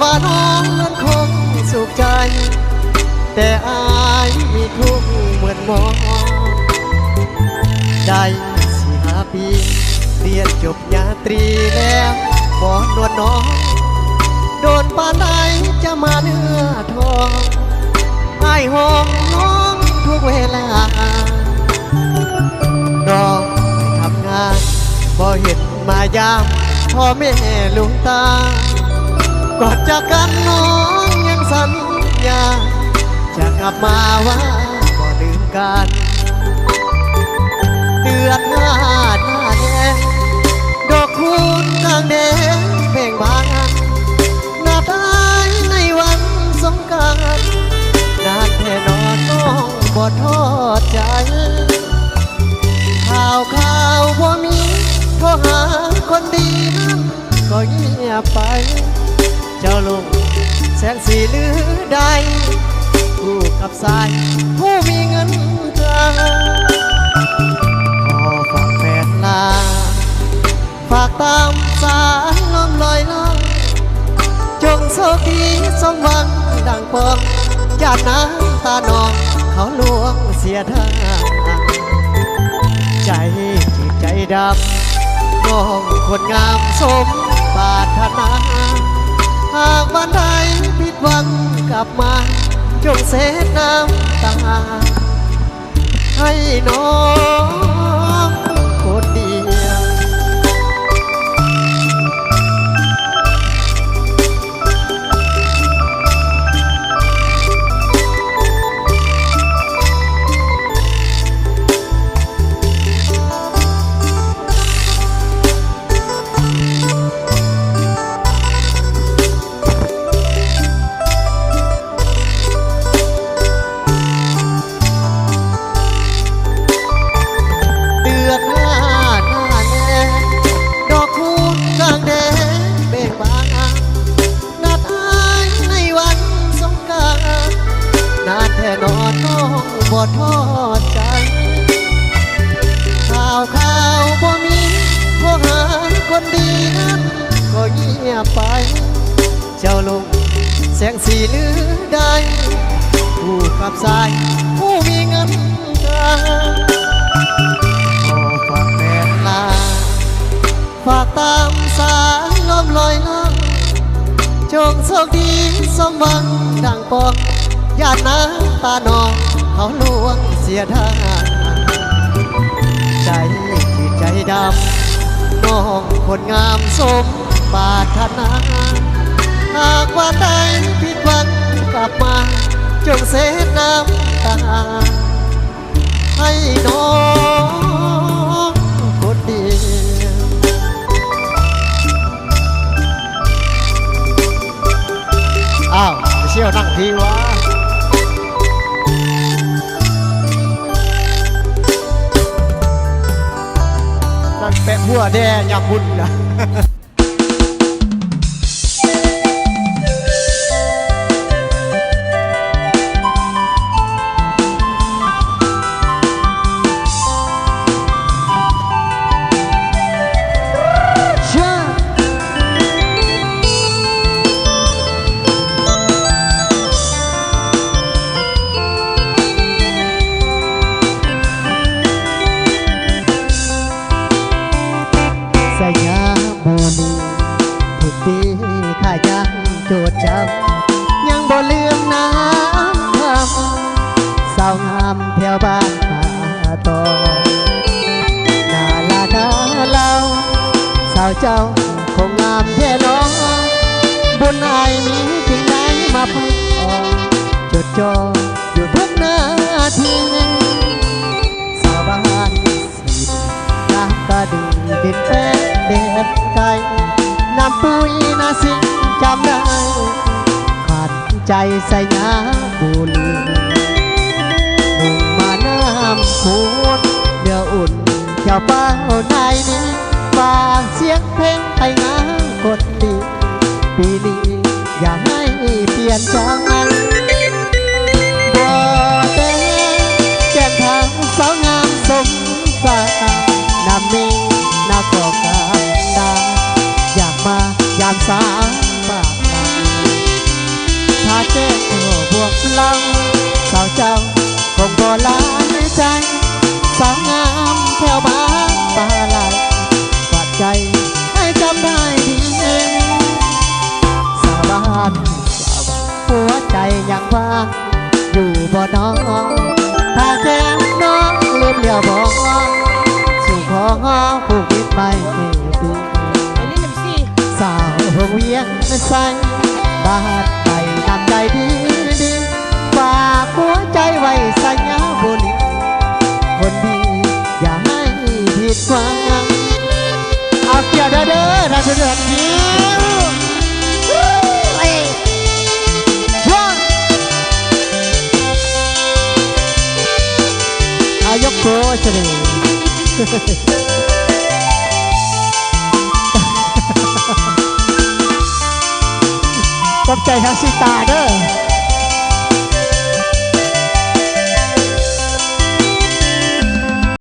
ว่าน้องนั้นคงสุขใจ แต่อายมีทุกข์เหมือนหมอได้สี่ห้าปีเรียนจบญาตรีแล้วบอนวดน้อง โดนปานใดจะมาเนื้อทองไอ้ห้องน้องทุกเวลาน้องทำงานบ่เห็นมายามพ่อแม่ลุงตา ก่อนจากกันน้องยังสัญญา จะกลับมาว่าบ่ลืมกันเดือนหน้าหน้าแดงดอกคูณกลางแดงเพ่งบานหน้าตายในวันสงการนานแท่นอนน้องบ่ทอดใจ ข่าวข่าวบ่มีโทรหาคนดีนั้นก็เงียบไป เจ้าลงแสนสีหรือใดคู่กับสาย ผู้มีเงินตราขอฝากแฟนลา ฝากตามสายลมลอยล่องจงโชคดีสมหวังดังปองญาติน้ำตานองเขาลวงเสียทางใจจีบใจดำน้องคนงามสมปรารถนา วังกลับมาจงเสดน้ำตาให้น้อง อนน้องบ่ทอดใจ ข่าวข่าวบ่มีโทรหาคนดีนั้นก็เงียบไป เจ้าลงแสงสีหรือใดผู้กับสาย ผู้มีเงินตราขอฝากแฟนลา ฝากตามสายลมลอยล่องจงโชคดีสมหวังดังปองญาติน้ำตาหนอง เขาลวงเสียทางใจที่ใจดำน้องคนงามสมปาถนาหากว่าใดผิดหวังกลับมา จงเสดน้ำตา ให้น้องคนเดียวอ้าวเชี่ยวนั่งทีวะ แปะบัวแดงยาบุญนะ เจ้าคงงามแท้น้องบุญอายมีจึงได้มาพึ่งออกจดจ่ออยู่ทุกนาทีสาวบ้านสีน้ำตาดึงดินแป้งเด็ดไก่น้ำปุยนาสิงจำได้ขาดใจใส่ยาบุหรีมุ่งมาน้ำคูนเนื้ออุ่นเจ้าเป้าในนี้ บานเสียงเพลงไปงานกดดีปีนี้อย่าให้เปลี่ยนจองมันบ่แดงแก้มทางสาวงามสมสารน้ำมิงน้ากอกกาดาอยากมายามสาวปากมาพาเจ้าบวกลังสาวเจ้าคงบ่ลา ยังว่างอยู่บ่น้องถ้าแค่น้องลืมเลี้ยวบอกสู่ขอผูกมิตรไม่ดีไอ้นี่หนึ่งสี่สาวหงเวียงใสบาดไปนำใจดีดีฝากหัวใจไว้สัญญาบุรีคนดีอย่าให้ผิดหวังเอาเกี่ยวเด้อเด้อเราจะเดือดดี ขอบใจทั้งสิตาเด้อ